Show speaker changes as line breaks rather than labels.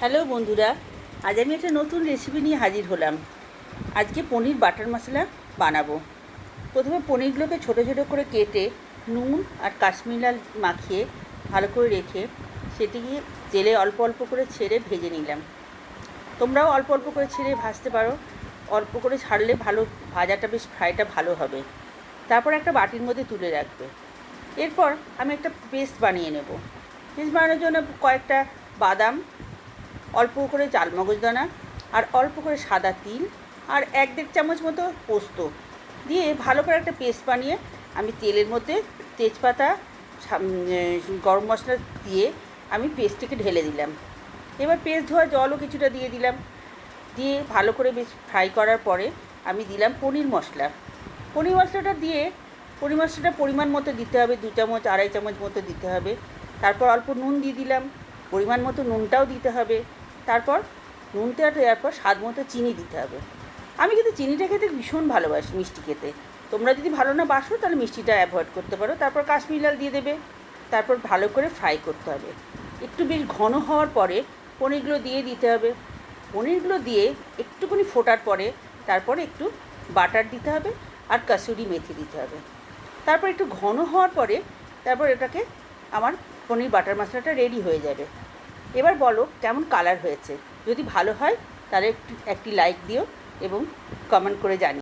Hello বন্ধুরা, আজ আমি একটা নতুন রেসিপি নিয়ে হাজির হলাম। আজকে পনির বাটার মশলা বানাবো। প্রথমে পনিরগুলোকে ছোটো ছোটো করে কেটে নুন আর কাশ্মীর লাল মাখিয়ে ভালো করে রেখে সেটিকে তেলে অল্প অল্প করে ছেড়ে ভেজে নিলাম। তোমরাও অল্প অল্প করে ছেড়ে ভাজতে পারো। অল্প করে ছাড়লে ভালো, ভাজাটা বেশ, ফ্রাইটা ভালো হবে। তারপর একটা বাটির মধ্যে তুলে রাখবে। এরপর আমি একটা পেস্ট বানিয়ে নেব। পেস্ট বানানোর জন্য কয়েকটা বাদাম অল্প করে চালমগজ দানা আর অল্প করে সাদা তিল আর এক দেড় চামচ মতো পোস্ত দিয়ে ভালো করে একটা পেস্ট বানিয়ে আমি তেলের মধ্যে তেজপাতা গরম মশলা দিয়ে আমি পেস্টটিকে ঢেলে দিলাম। এবার পেস্ট ধোয়া জলও কিছুটা দিয়ে দিলাম। দিয়ে ভালো করে বেশ ফ্রাই করার পরে আমি দিলাম পনির মশলা। পনির মশলাটা দিয়ে পনির মশলাটা পরিমাণ মতো দিতে হবে, দু চামচ, আড়াই চামচ মতো দিতে হবে। তারপর অল্প নুন দিয়ে দিলাম। পরিমাণ মতো নুনটাও দিতে হবে। তারপর নুন নুনটা দেওয়ার পর স্বাদ মতো চিনি দিতে হবে। আমি কিন্তু চিনিটা খেতে ভীষণ ভালোবাসি মিষ্টি খেতে। তোমরা যদি ভালো না বাসো, তাহলে মিষ্টিটা অ্যাভয়েড করতে পারো। তারপর কাশ্মীর লাল দিয়ে দেবে। তারপর ভালো করে ফ্রাই করতে হবে। একটু বেশ ঘন হওয়ার পরে পনিরগুলো দিয়ে দিতে হবে। পনিরগুলো দিয়ে একটুখানি ফোটার পরে তারপরে একটু বাটার দিতে হবে আর কাসুরি মেথি দিতে হবে। তারপর একটু ঘন হওয়ার পরে তারপর এটাকে আমার পনির বাটার মশলাটা রেডি হয়ে যাবে। এবার বলো কেমন কালার হয়েছে। যদি ভালো হয় তাহলে একটি লাইক দিও এবং কমেন্ট করে জানিও।